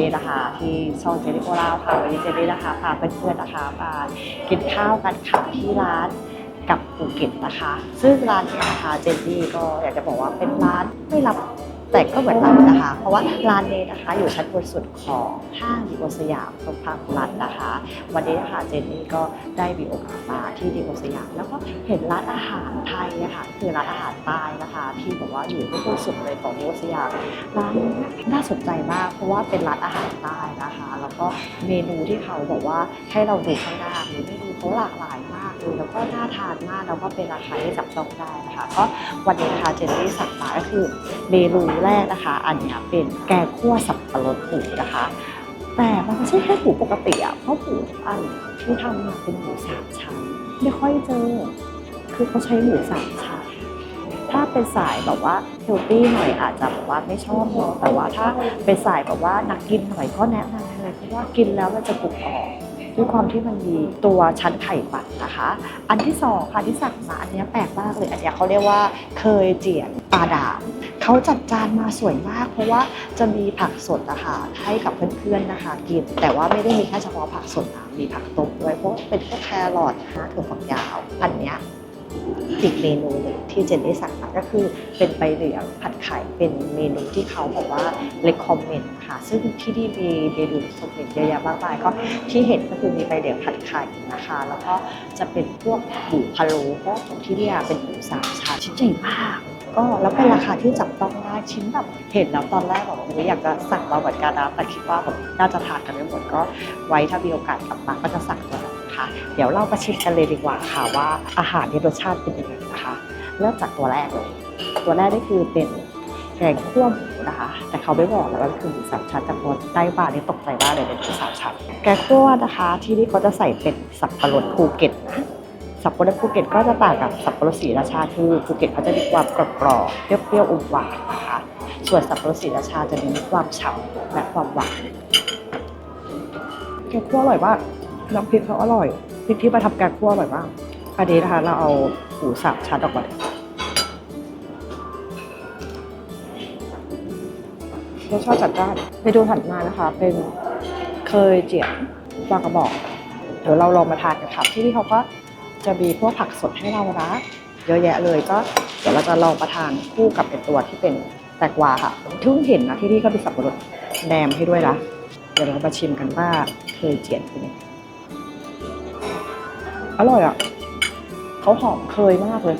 นี่นะคะ ที่ช่องเจนี่โกลาวค่ะวันนี้เจนี่นะคะพาเพื่อนๆนะคะมากินข้าวกันค่ะที่ร้านกับภูเก็ตนะคะ ซึ่งร้านนี้นะคะเจนนี่ก็อยากจะบอกว่าเป็นร้านไม่รับ แต่ก็เหมือนรับนะคะ เพราะว่าร้านนี้นะคะ อยู่ชั้นบนสุดของห้างดีโอสยามตรงพาหุรัตนะคะ วันนี้นะคะเจนนี่ก็ได้มีโอกาสมาที่ดีโอสยามแล้วก็เห็นร้านอาหารไทยนะคะคือร้านอาหารใต้นะคะที่บอกว่าอยู่ที่บนสุดเลยของดีโอสยามร้านน่าสนใจมาก เพราะว่าเป็นร้านอาหารใต้นะคะ แล้วก็เมนูที่เขาบอกว่าให้เราดูข้างหน้าหรือเมนูเขาหลากหลายมากเลยแล้วก็น่าทานมากแล้วก็เป็นราคาที่จับต้องได้นะคะก็วันนี้นะคะเจนนี่สั่งมาก็คือเมนูแรกนะคะ อันนี้เป็นแกงคั่วสับปะรดหมูนะคะ แต่มันไม่ใช่แค่หมูปกติอะเพราะหมูอันที่ทำมาเป็นหมูสามชั้นไม่ค่อยเจอ คือเขาใช้หมูสามชั้นถ้าเป็นสายแบบว่าเฮลตี้หน่อยอาจจะแบบว่าไม่ชอบเนอะแต่ว่าถ้าเป็นสายแบบว่านักกินหน่อยก็แนะนำเลยเพราะว่ากินแล้วมันจะกรุบออกด้วยความที่มันมีตัวชั้นไข่ปัดนะคะ อันที่สองค่ะที่สั่งมาอันนี้แปลกมากเลย อันนี้เขาเรียกว่าเคยเจียนปลาดาบ เขาจัดจานมาสวยมาก เพราะว่าจะมีผักสดนะคะให้กับเพื่อนๆนะคะกิน แต่ว่าไม่ได้มีแค่เฉพาะผักสดนะมีผักต้มด้วยเพราะเป็นพวกแครอทนะถั่วฝักยาวอันเนี้ย อีกเมนูหนึ่งที่เจนได้สั่งมาก็คือเป็นใบเหลียงผัดไข่เป็นเมนูที่เขาบอกว่า recommend ค่ะ ซึ่งที่นี่มีเมนู recommend เยอะแยะมากมายก็ที่เห็นก็คือมีใบเหลียงผัดไข่นะคะ แล้วก็จะเป็นพวกหมูพะโล้เพราะของที่เนี่เป็นหมูสามชั้นชิ้นใหญ่มากก็แล้วเป็นราคาที่จับต้องได้ชิ้นแบบเห็นแล้วตอนแรกบอกว่าอยากจะสั่งมาเหมือนกันนะแต่คิดว่าแบบน่าจะทานกันไม่หมดก็ไว้ถ้ามีโอกาสกลับมาก็จะสั่งตัว เดี๋ยวเรามาชิมกันเลยดีกว่าค่ะว่าอาหารที่รสชาติเป็นยังไงนะคะ เริ่มจากตัวแรกเลย ตัวแรกนี่คือเป็นแกงคั่วหมูนะคะ แต่เขาไม่บอกแล้วว่าคือหมูสามชั้นแต่พอได้บ้าร์นี่ตกใจมากเลยเป็นหมูสามชั้นแกงคั่วนะคะ ที่นี่เขาจะใส่เป็นสับปะรดภูเก็ตนะสับปะรดภูเก็ตก็จะต่างกับสับปะรดศรีราชาคือภูเก็ตเขาจะมีความกรอบกรอบๆเปรี้ยวๆอมหวานนะคะ ส่วนสับปะรดศรีราชาจะมีความฉ่ำและความหวานแกงคั่วอร่อยมาก น้ำพริกเขาอร่อยพริกที่มาทำแกงคั่วอร่อยมากอันนี้นะคะเราเอาหมูสามชั้นออกมาเรสชาติจัดจ้านไปดูถัดมานะคะ เป็นเคยเจียนปลากระบอก เดี๋ยวเราลองมาทานกันค่ะที่นี่เขาก็จะมีพวกผักสดให้เรานะเยอะแยะเลยก็เดี๋ยวเราจะลองมาทานคู่กับเป็นตัวที่เป็นแตงกวาค่ะเพิ่งเห็นนะที่นี่ก็มีสับปะรดแดมให้ด้วยนะเดี๋ยวเรามาชิมกันว่าเคยเจียนเป็นยังไง อร่อยอะเขาหอมเคยมากเลย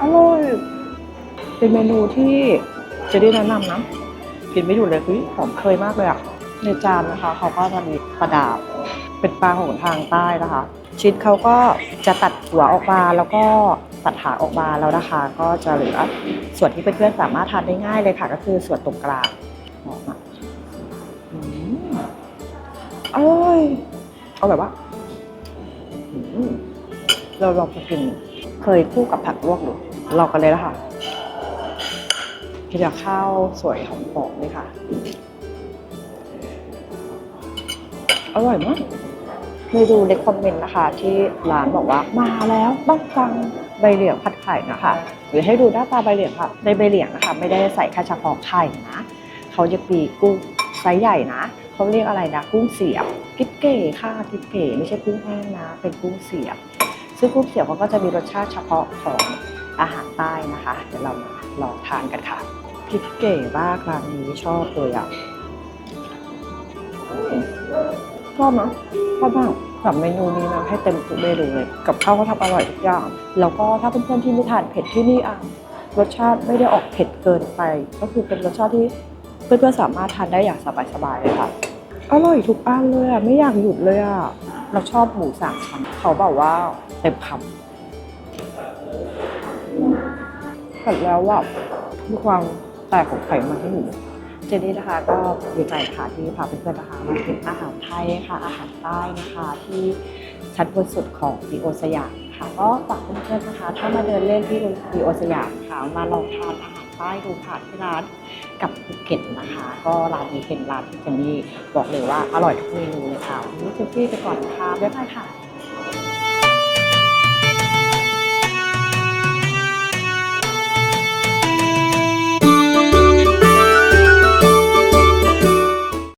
อร่อย เป็นเมนูที่จะได้แนะนำนะ กินไม่หยุดเลยคือหอมเคยมากเลยอะ ในจานนะคะ เขาก็จะมีปลาดาบ เป็นปลาของทางใต้นะคะ ชิ้นเขาก็จะตัดหัวออกมาแล้วก็ตัดหางออกมาแล้วนะคะ ก็จะเหลือส่วนที่เพื่อนๆสามารถทานได้ง่ายเลยค่ะ ก็คือส่วนตรงกลางหอมอะอร่อยเอาแบบว่า เราลองมากินเคยคู่กับผักลวกดูลองกันเลยนะคะกินกับข้าวสวยหอมๆเลยค่ะ อร่อยมากเมนูเล็กคอมเมนต์นะคะ ที่ร้านบอกว่ามาแล้วต้องฟังใบเหลียงผัดไข่นะคะ หรือให้ดูหน้าตาใบเหลียงค่ะ ในใบเหลียงนะคะ ไม่ได้ใส่แค่เฉพาะไข่นะเขาจะมีกุ้งไซส์ใหญ่นะเขาเรียกอะไรนะกุ้งเสียบกิ๊บเก๋ค่ะกิ๊บเก๋ไม่ใช่กุ้งแห้งนะ เป็นกุ้งเสียบ ซึ่งกุ้งเสียบเขาก็จะมีรสชาติเฉพาะของอาหารใต้นะคะ เดี๋ยวเรามาลองทานกันค่ะกิ๊บเก๋มากร้านนี้ชอบเลยอะชอบนะชอบมากกับเมนูนี้นะให้เต็มทุกเมนูเลย กับข้าวเขาทำอร่อยทุกอย่าง แล้วก็ถ้าเพื่อนๆที่ไม่ทานเผ็ดที่นี่อะรสชาติไม่ได้ออกเผ็ดเกินไป ก็คือเป็นรสชาติที่เพื่อนๆสามารถทานได้อย่างสบายๆเลยค่ะอร่อยทุกอันเลยอะไม่อยากหยุดเลยอะเราชอบหมูสามชั้นเขาบอกว่า เต็มคำเสร็จแล้วว่ามีความแตกของไขมันให้หมูเจนนี่นะคะก็ดีใจค่ะที่พาเพื่อนๆนะคะมากินอาหารไทยค่ะ อาหารใต้นะคะที่ชั้นบนสุดของดีโอสยามค่ะ ก็ฝากเพื่อนๆนะคะ ถ้ามาเดินเล่นที่ดีโอสยามค่ะมาลองทานอาหารใต้ดูค่ะที่ร้านกับภูเก็ตนะคะ ก็ร้านนี้เป็นร้านที่เจนนี่บอกเลยว่าอร่อยทุกเมนูเลยค่ะวันนี้เจนนี่ไปก่อนนะคะบ๊ายบายค่ะ